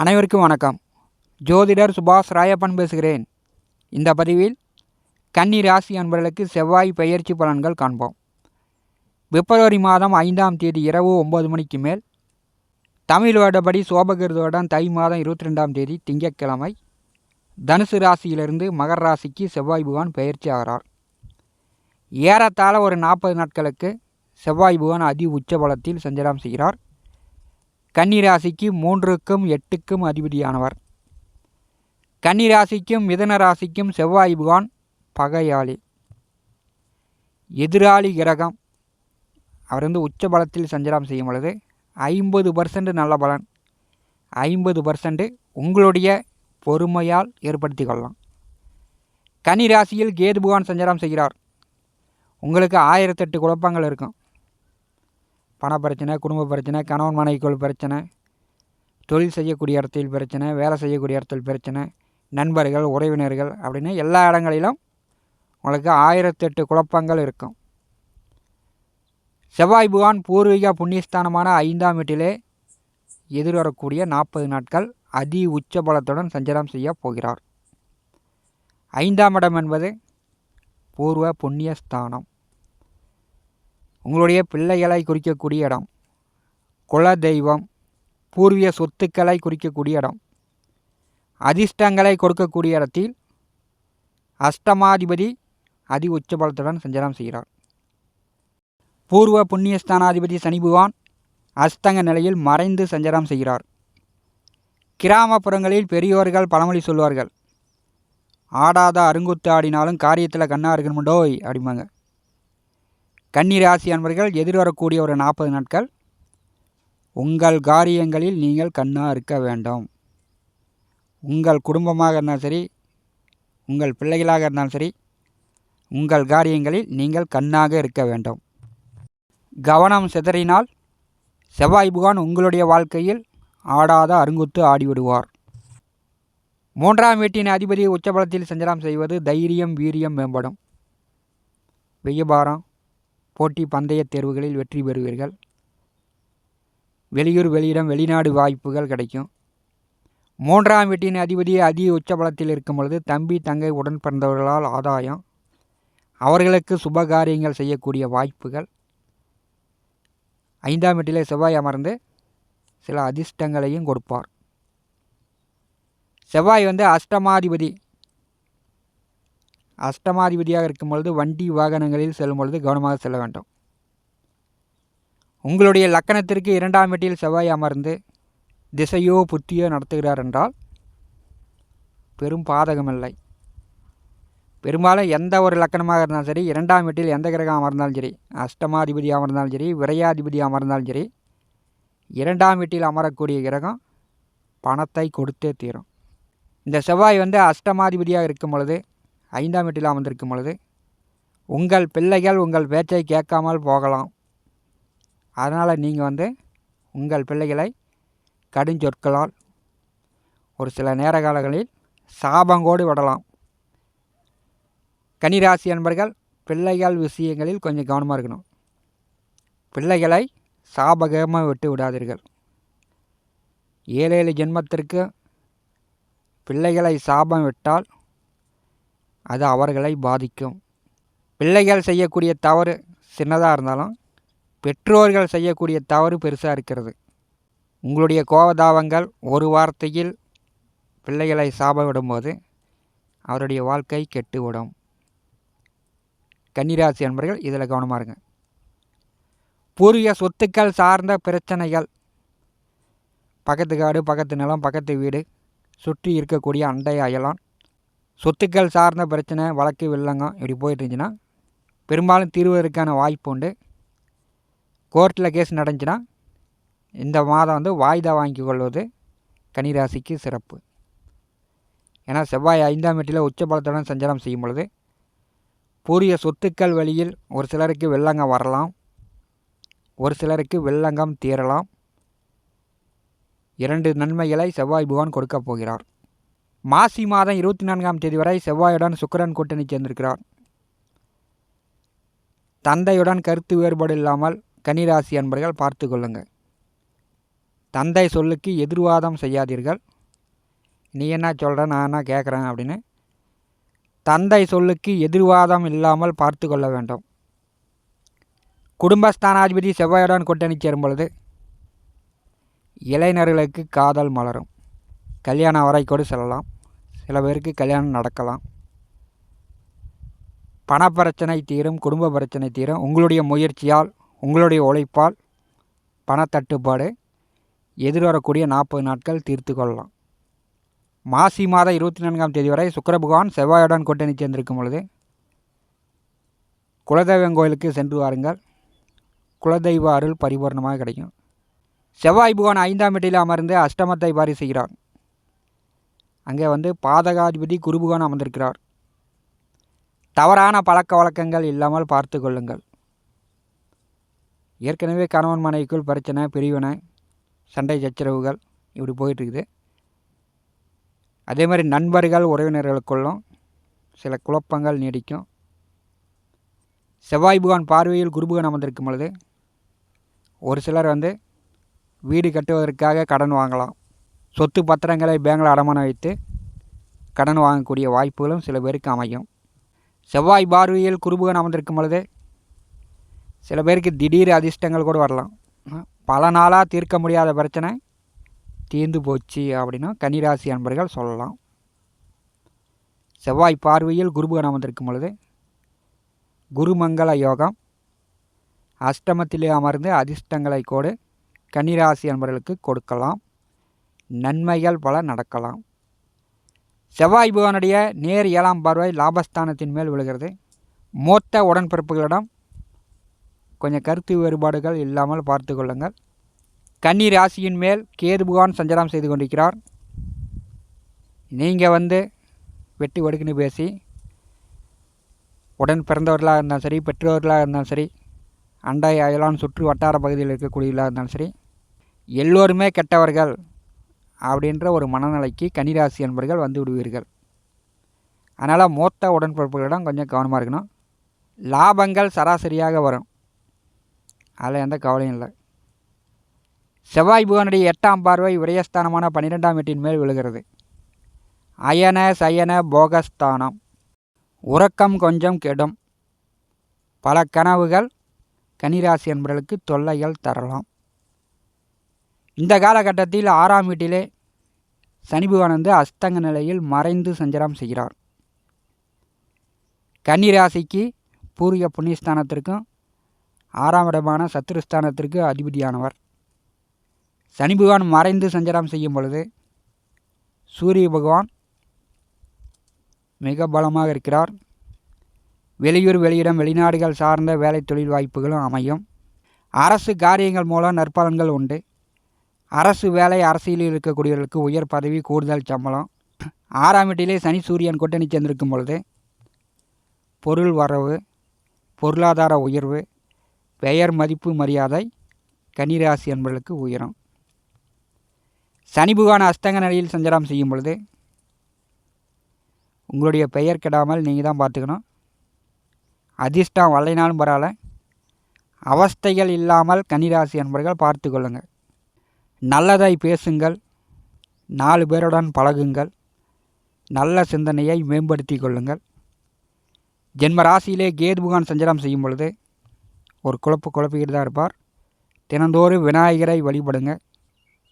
அனைவருக்கும் வணக்கம். ஜோதிடர் சுபாஷ் ராயப்பன் பேசுகிறேன். இந்த பதிவில் கன்னி ராசி அன்பர்களுக்கு செவ்வாய் பெயர்ச்சி பலன்கள் காண்போம். பிப்ரவரி மாதம் ஐந்தாம் தேதி இரவு ஒம்பது மணிக்கு மேல். தமிழ் வருடப்படி சோபகிருதோடன் தை மாதம் இருபத்தி ரெண்டாம் தேதி திங்கட்கிழமை. தனுசு ராசியிலிருந்து மகர ராசிக்கு செவ்வாய் பகவான் பெயர்ச்சி ஆகிறார். ஏறத்தாழ ஒரு நாற்பது நாட்களுக்கு செவ்வாய் பகவான் அதி உச்ச பலத்தில் சஞ்சலம் செய்கிறார். கன்னிராசிக்கு மூன்றுக்கும் எட்டுக்கும் அதிபதியானவர். கன்னிராசிக்கும் மிதன ராசிக்கும் செவ்வாய் புகான் பகையாளி. எதிராளி கிரகம். அவர் வந்து உச்ச பலத்தில் சஞ்சலம் செய்யும் பொழுது ஐம்பது பர்சன்ட் நல்ல பலன். ஐம்பது பர்சன்ட் உங்களுடைய பொறுமையால் ஏற்படுத்தி கொள்ளலாம். கன்னி ராசியில் கேது புகான் சஞ்சாரம் செய்கிறார். உங்களுக்கு ஆயிரத்தெட்டு குழப்பங்கள் இருக்கும். பண பிரச்சனை குடும்ப பிரச்சனை கணவன் மனைவிக்குள் பிரச்சனை தொழில் செய்யக்கூடிய இடத்தில் பிரச்சனை வேலை செய்யக்கூடிய இடத்தில் பிரச்சனை நண்பர்கள் உறவினர்கள் அப்படின்னு எல்லா இடங்களிலும் உங்களுக்கு ஆயிரத்தெட்டு குழப்பங்கள் இருக்கும். செவ்வாய் புகான் பூர்வீக புண்ணியஸ்தானமான ஐந்தாம் வீட்டிலே எதிர்வரக்கூடிய நாற்பது நாட்கள் அதி உச்ச பலத்துடன் சஞ்சாரம் செய்ய போகிறார். ஐந்தாம் இடம் என்பது பூர்வ புண்ணியஸ்தானம். உங்களுடைய பிள்ளைகளை குறிக்கக்கூடிய இடம். குல தெய்வம் பூர்வீக சொத்துக்களை குறிக்கக்கூடிய இடம். அதிர்ஷ்டங்களை கொடுக்கக்கூடிய இடத்தில் அஷ்டமாதிபதி அதி உச்சபலத்துடன் சஞ்சாரம் செய்கிறார். பூர்வ புண்ணியஸ்தானாதிபதி சனிபுவான் அஸ்தங்க நிலையில் மறைந்து சஞ்சாரம் செய்கிறார். கிராமப்புறங்களில் பெரியோர்கள் பழமொழி சொல்வார்கள். ஆடாத அருங்குத்து ஆடினாலும் காரியத்தில் கண்ணா இருக்கணும்டோய் அப்படிம்பாங்க. கன்னி ராசி அன்பர்கள் எதிர்வரக்கூடிய ஒரு நாற்பது நாட்கள் உங்கள் காரியங்களில் நீங்கள் கண்ணாக இருக்க வேண்டும். உங்கள் குடும்பமாக இருந்தாலும் சரி உங்கள் பிள்ளைகளாக இருந்தாலும் சரி உங்கள் காரியங்களில் நீங்கள் கண்ணாக இருக்க வேண்டும். கவனம் சிதறினால் செவ்வாய் புகான் உங்களுடைய வாழ்க்கையில் ஆடாத அருங்குத்து ஆடிவிடுவார். மூன்றாம் வீட்டின் அதிபதி உச்சபலத்தில் சஞ்சலம் செய்வது தைரியம் வீரியம் மேம்படும். வெய்யபாரம் போட்டி பந்தய தேர்வுகளில் வெற்றி பெறுவீர்கள். வெளியூர் வெளியிடம் வெளிநாடு வாய்ப்புகள் கிடைக்கும். மூன்றாம் வீட்டின் அதிபதி அதி உச்சபலத்தில் இருக்கும் பொழுது தம்பி தங்கை உடன் பிறந்தவர்களால் ஆதாயம். அவர்களுக்கு சுபகாரியங்கள் செய்யக்கூடிய வாய்ப்புகள். ஐந்தாம் வீட்டிலே செவ்வாய் அமர்ந்து சில அதிர்ஷ்டங்களையும் கொடுப்பார். செவ்வாய் வந்து அஷ்டமாதிபதி. அஷ்டமாதிபதியாக இருக்கும் பொழுது வண்டி வாகனங்களில் செல்லும் பொழுது கவனமாக செல்ல வேண்டும். உங்களுடைய லக்கணத்திற்கு இரண்டாம் வீட்டில் செவ்வாய் அமர்ந்து திசையோ புத்தியோ நடத்துகிறார் என்றால் பெரும் பாதகமில்லை. பெரும்பாலும் எந்த ஒரு லக்கணமாக இருந்தாலும் சரி இரண்டாம் வீட்டில் எந்த கிரகம் அமர்ந்தாலும் சரி அஷ்டமாதிபதி அமர்ந்தாலும் சரி விரையாதிபதி அமர்ந்தாலும் சரி இரண்டாம் வீட்டில் அமரக்கூடிய கிரகம் பணத்தை கொடுத்தே தீரும். இந்த செவ்வாய் வந்து அஷ்டமாதிபதியாக இருக்கும் பொழுது ஐந்தாம் வீட்டில் அமர்ந்திருக்கும் பொழுது உங்கள் பிள்ளைகள் உங்கள் பேச்சை கேட்காமல் போகலாம். அதனால் நீங்கள் வந்து உங்கள் பிள்ளைகளை கடுஞ்சொற்களால் ஒரு சில நேர காலங்களில் சாபங்கோடு விடலாம். கன்னிராசி என்பர்கள் பிள்ளைகள் விஷயங்களில் கொஞ்சம் கவனமாக இருக்கணும். பிள்ளைகளை சாபகமாக விட்டு விடாதீர்கள். ஏழேழு ஜென்மத்திற்கு பிள்ளைகளை சாபம் விட்டால் அது அவர்களை பாதிக்கும். பிள்ளைகள் செய்யக்கூடிய தவறு சின்னதாக இருந்தாலும் பெற்றோர்கள் செய்யக்கூடிய தவறு பெருசாக இருக்கிறது. உங்களுடைய கோபதாபங்கள் ஒரு வார்த்தையில் பிள்ளைகளை சாப விடும்போது அவருடைய வாழ்க்கை கெட்டுவிடும். கன்னிராசி அன்பர்கள் இதில் கவனமாக இருங்க. பூர்வீக சொத்துக்கள் சார்ந்த பிரச்சனைகள். பக்கத்து காடு பக்கத்து நிலம் பக்கத்து வீடு சுற்றி இருக்கக்கூடிய அண்டை அயலான் சொத்துக்கள் சார்ந்த பிரச்சனை வழக்கு வில்லங்கம் இப்படி போயிட்டு இருந்துச்சுன்னா பெரும்பாலும் தீர்வதற்கான வாய்ப்பு உண்டு. கோர்ட்டில் கேஸ் நடந்துச்சுன்னா இந்த மாதம் வந்து வாய்தா வாங்கி கொள்வது கன்னிராசிக்கு சிறப்பு. ஏன்னா செவ்வாய் ஐந்தாம் வீட்டில் உச்சபலத்துடன் சஞ்சாரம் செய்யும் பொழுது பூரிய சொத்துக்கள் வழியில் ஒரு சிலருக்கு வெள்ளங்கம் வரலாம் ஒரு சிலருக்கு வெள்ளங்கம் தீரலாம். இரண்டு நன்மைகளை செவ்வாய் பகவான் கொடுக்கப் போகிறார். மாசி மாதம் இருபத்தி நான்காம் தேதி வரை செவ்வாயுடன் சுக்கரன் கூட்டணி சேர்ந்திருக்கிறார். தந்தையுடன் கருத்து வேறுபாடு இல்லாமல் கன்னிராசி அன்பர்கள் பார்த்து கொள்ளுங்கள். தந்தை சொல்லுக்கு எதிர்வாதம் செய்யாதீர்கள். நீ என்ன சொல்கிற நான் என்ன கேட்குறேன் அப்படின்னு. தந்தை சொல்லுக்கு எதிர்வாதம் இல்லாமல் பார்த்து கொள்ள வேண்டும். குடும்பஸ்தானாதிபதி செவ்வாயுடன் கூட்டணி சேரும் பொழுது இளைஞர்களுக்கு காதல் மலரும். கல்யாணம் வரை கூட செல்லலாம். சில பேருக்கு கல்யாணம் நடக்கலாம். பணப்பிரச்சனை தீரும் குடும்ப பிரச்சனை தீரும். உங்களுடைய முயற்சியால் உங்களுடைய உழைப்பால் பணத்தட்டுப்பாடு எதிர்வரக்கூடிய நாற்பது நாட்கள் தீர்த்து கொள்ளலாம். மாசி மாதம் இருபத்தி நான்காம் தேதி வரை சுக்கர பகவான் செவ்வாயுடன் கூட்டணி சேர்ந்திருக்கும் பொழுது குலதெய்வம் கோயிலுக்கு சென்று வாருங்கள். குலதெய்வ அருள் பரிபூர்ணமாக கிடைக்கும். செவ்வாய் பகவான் ஐந்தாம் வீட்டில் அமர்ந்து அஷ்டமத்தை பாரி செய்கிறான் அங்கே வந்து பாதகாதிபதி குருபுகான் அமர்ந்திருக்கிறார். தவறான பழக்க வழக்கங்கள் இல்லாமல் பார்த்து கொள்ளுங்கள். ஏற்கனவே கணவன் மனைவிக்குள் பிரச்சனை பிரிவினை சண்டை சச்சரவுகள் இப்படி போயிட்டுருக்குது. அதே மாதிரி நண்பர்கள் உறவினர்களுக்குள்ளும் சில குழப்பங்கள் நீடிக்கும். செவ்வாய் புகான் பார்வையில் குருபுகான் அமர்ந்திருக்கும் பொழுது ஒரு சிலர் வந்து வீடு கட்டுவதற்காக கடன் வாங்கலாம். சொத்து பத்திரங்களை பேங்கில் அடமானம் வைத்து கடன் வாங்கக்கூடிய வாய்ப்புகளும் சில பேருக்கு அமையும். செவ்வாய் பார்வையில் குருபுகன் அமர்ந்திருக்கும் பொழுது சில பேருக்கு திடீர் அதிர்ஷ்டங்கள் கூட வரலாம். பல நாளாக தீர்க்க முடியாத பிரச்சனை தீர்ந்து போச்சு அப்படின்னா கன்னிராசி அன்பர்கள் சொல்லலாம். செவ்வாய் பார்வையில் குருபுகன் அமர்ந்திருக்கும் பொழுது குருமங்கள யோகம் அஷ்டமத்திலே அமர்ந்து அதிர்ஷ்டங்களை கூட கன்னிராசி அன்பர்களுக்கு கொடுக்கலாம். நன்மைகள் பல நடக்கலாம். செவ்வாய் புகனுடைய நேர் ஏழாம் பார்வை லாபஸ்தானத்தின் மேல் விழுகிறது. மூத்த உடன்பிறப்புகளிடம் கொஞ்சம் கருத்து வேறுபாடுகள் இல்லாமல் பார்த்து கொள்ளுங்கள். கன்னி ராசியின் மேல் கேது புகான் சஞ்சாரம் செய்து கொண்டிருக்கிறார். நீங்கள் வந்து வெட்டி ஒடுக்குன்னு பேசி உடன் பிறந்தவர்களாக இருந்தாலும் சரி பெற்றோர்களாக இருந்தாலும் சரி அண்டை அயலான் சுற்று வட்டார பகுதியில் இருக்கக்கூடியவர்களாக இருந்தாலும் சரி எல்லோருமே கெட்டவர்கள். அப்படின்ற ஒரு மனநிலைக்கு கன்னிராசி என்பர்கள் வந்து விடுவீர்கள். அதனால் மூத்த உடன்பிறப்புகளிடம் கொஞ்சம் கவனமாக இருக்கணும். லாபங்கள் சராசரியாக வரும். அதில் எந்த கவலையும் இல்லை. செவ்வாய் புவனுடைய எட்டாம் பார்வை விரயஸ்தானமான பன்னிரெண்டாம் வீட்டின் மேல் விழுகிறது. அயன சயன போகஸ்தானம். உறக்கம் கொஞ்சம் கெடும். பல கனவுகள் கன்னிராசி என்பவர்களுக்கு தொல்லைகள் தரலாம். இந்த காலகட்டத்தில் ஆறாம் வீட்டிலே சனி வந்து அஸ்தங்க நிலையில் மறைந்து சஞ்சாரம் செய்கிறார். கன்னிராசிக்கு பூர்வீக புண்ணியஸ்தானத்திற்கும் ஆறாம் இடமான சத்துருஸ்தானத்திற்கு அதிபதியானவர். சனி பகவான் மறைந்து சஞ்சாரம் செய்யும் பொழுது சூரிய பகவான் மிக பலமாக இருக்கிறார். வெளியூர் வெளியிடம் வெளிநாடுகள் சார்ந்த வேலை தொழில் வாய்ப்புகளும் அமையும். அரசு காரியங்கள் மூலம் நற்பலன்கள் உண்டு. அரசு வேலை அரசியலில் இருக்கக்கூடியவர்களுக்கு உயர் பதவி கூடுதல் சம்பளம். ஆறாம் வீட்டிலே சனி சூரியன் கூட்டணி சேர்ந்திருக்கும் பொழுது பொருள் வரவு பொருளாதார உயர்வு பெயர் மதிப்பு மரியாதை கன்னிராசி என்பவர்களுக்கு உயரும். சனி புகான அஸ்தங்க நிலையில் சஞ்சாரம் செய்யும் பொழுது உங்களுடைய பெயர் கெடாமல் நீங்கள் தான் பார்த்துக்கணும். அதிர்ஷ்டம் வல்லைனாலும் பரவாயில்ல. அவஸ்தைகள் இல்லாமல் கன்னிராசி என்பர்கள் பார்த்து கொள்ளுங்கள் நல்லதை பேசுங்கள் நாலு பேருடன் பழகுங்கள் நல்ல சிந்தனையை மேம்படுத்தி கொள்ளுங்கள். ஜென்ம ராசியிலே கேது புகான் சஞ்சாரம் செய்யும் பொழுது ஒரு குழப்பு குழப்பிக்கிட்டு தான் இருப்பார். தினந்தோறும் விநாயகரை வழிபடுங்க.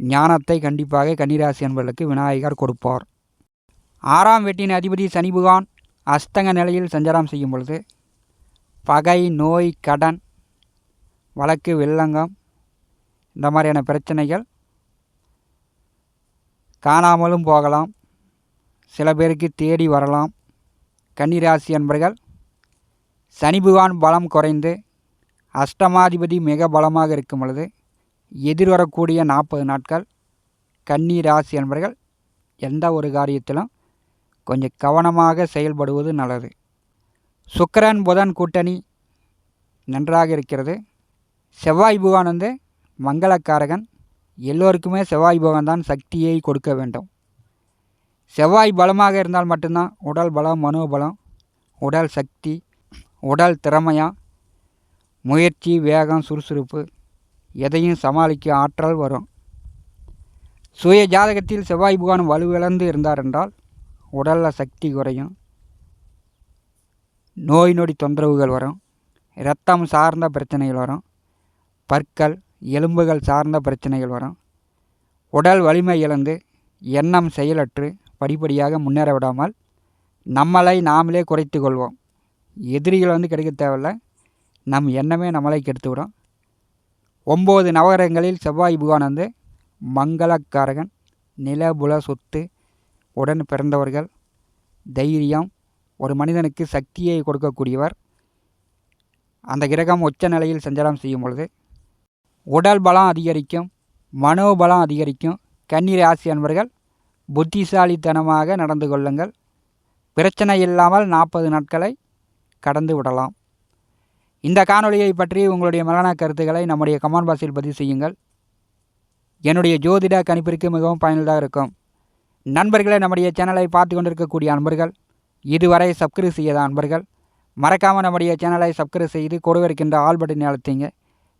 ஞானத்தை கண்டிப்பாக கன்னிராசி என்பவர்களுக்கு விநாயகர் கொடுப்பார். ஆறாம் வெட்டின் அதிபதி சனி புகான் அஸ்தங்க நிலையில் சஞ்சாரம் செய்யும் பொழுது பகை நோய் கடன் வழக்கு வெள்ளங்கம் இந்த மாதிரியான பிரச்சனைகள் காணாமலும் போகலாம். சில பேருக்கு தேடி வரலாம். கன்னிராசி அன்பர்கள் சனி பகவான் பலம் குறைந்து அஷ்டமாதிபதி மிக பலமாக இருக்கும் பொழுது எதிர்வரக்கூடிய நாற்பது நாட்கள் கன்னி ராசி என்பர்கள் எந்த ஒரு காரியத்திலும் கொஞ்சம் கவனமாக செயல்படுவது நல்லது. சுக்கரன் புதன் கூட்டணி நன்றாக இருக்கிறது. செவ்வாய் பகவான் வந்து மங்களக்காரகன். எல்லோருக்குமே செவ்வாய் பகவான் தான் சக்தியை கொடுக்க வேண்டும். செவ்வாய் பலமாக இருந்தால் மட்டும்தான் உடல் பலம் மனோபலம் உடல் சக்தி உடல் திறமையாக முயற்சி வேகம் சுறுசுறுப்பு எதையும் சமாளிக்க ஆற்றல் வரும். சுய ஜாதகத்தில் செவ்வாய் புகான் வலுவிழந்து இருந்தார் என்றால் உடலில் சக்தி குறையும். நோய் நொடி தொந்தரவுகள் வரும். இரத்தம் சார்ந்த பிரச்சனைகள் வரும். பற்கள் எலும்புகள் சார்ந்த பிரச்சனைகள் வரும். உடல் வலிமை இழந்து எண்ணம் செயலற்று படிப்படியாக முன்னேற விடாமல் நம்மளை நாமளே குறைத்து கொள்வோம். எதிரிகள் வந்து கிடைக்க தேவையில்ல. நம் எண்ணமே நம்மளை கெடுத்து விடும் ஒம்பது நவகரங்களில் செவ்வாய் புகான் வந்து மங்களக்காரகன் நிலபுல சொத்து உடன் பிறந்தவர்கள் தைரியம் ஒரு மனிதனுக்கு சக்தியை கொடுக்கக்கூடியவர். அந்த கிரகம் உச்ச நிலையில் சஞ்சாரம் செய்யும் பொழுது உடல் பலம் அதிகரிக்கும் மனோபலம் அதிகரிக்கும். கன்னி ராசி அன்பர்கள் புத்திசாலித்தனமாக நடந்து கொள்ளுங்கள். பிரச்சனை இல்லாமல் நாற்பது நாட்களை கடந்து விடலாம். இந்த காணொளியை பற்றி உங்களுடைய மரண கருத்துக்களை நம்முடைய கமெண்ட் பாக்ஸில் பதிவு செய்யுங்கள். என்னுடைய ஜோதிட கணிப்பிற்கு மிகவும் பயனுள்ளதாக இருக்கும். நண்பர்களே நம்முடைய சேனலை பார்த்து கொண்டிருக்கக்கூடிய அன்பர்கள் இதுவரை சப்ஸ்கிரைப் செய்யாத அன்பர்கள் மறக்காமல் நம்முடைய சேனலை சப்ஸ்கிரைப் செய்து கொடுவிருக்கின்ற ஆல் பட்டனை அழுத்திங்க.